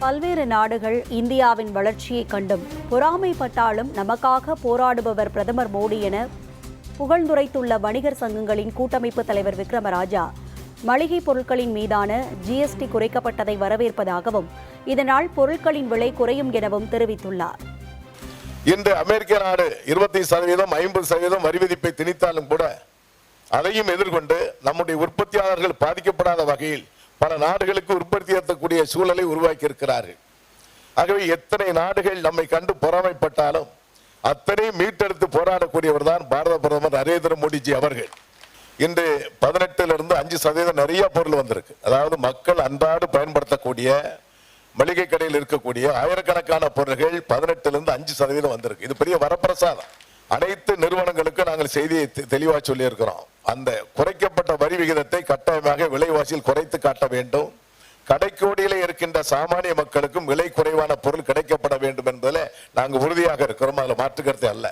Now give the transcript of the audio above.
பல்வேறு நாடுகள் இந்தியாவின் வளர்ச்சியை கண்டும் பொறாமைப்பட்டாலும் நமக்காக போராடுபவர் பிரதமர் மோடி என புகழ்ந்துரைத்துள்ள வணிகர் சங்கங்களின் கூட்டமைப்பு தலைவர் விக்ரமராஜா மளிகை பொருட்களின் மீதான ஜிஎஸ்டி குறைக்கப்பட்டதை வரவேற்பதாகவும் இதனால் பொருட்களின் விலை குறையும் எனவும் தெரிவித்துள்ளார். இன்று அமெரிக்க நாடு இருபத்தி சதவீதம் ஐம்பது சதவீதம் வரி விதிப்பை திணித்தாலும் கூட அதையும் எதிர்கொண்டு நம்முடைய உற்பத்தியாளர்கள் பாதிக்கப்படாத வகையில் பல நாடுகளுக்கு உற்பத்தி ஏற்றக்கூடிய சூழலை உருவாக்கி இருக்கிறார்கள் ஆகவே எத்தனை நாடுகள் நம்மை கண்டு பொறாமைப்பட்டாலும் அத்தனை மீட்டெடுத்து போராடக்கூடியவர் தான் பாரத பிரதமர் நரேந்திர மோடிஜி அவர்கள். இன்று பதினெட்டுல இருந்து அஞ்சு சதவீதம் நிறைய பொருள் வந்திருக்கு. அதாவது மக்கள் அன்றாடு பயன்படுத்தக்கூடிய மளிகை கடையில் இருக்கக்கூடிய ஆயிரக்கணக்கான பொருள்கள் பதினெட்டுல இருந்து அஞ்சு சதவீதம் வந்திருக்கு. இது பெரிய வரப்பிரசாதம். அனைத்து நிறுவனங்களுக்கும் நாங்கள் செய்தியை தெ- சொல்லியிருக்கிறோம். அந்த குறைக்கப்பட்ட வரி விகிதத்தை கட்டாயமாக விலைவாசியில் குறைத்து காட்ட வேண்டும். கடைக்கோடியிலே இருக்கின்ற சாமானிய மக்களுக்கும் விலை குறைவான பொருள் கிடைக்கப்பட வேண்டும் என்பதில் நாங்கள் உறுதியாக இருக்கிறோம். அதில் மாற்றுக்கிறது அல்ல.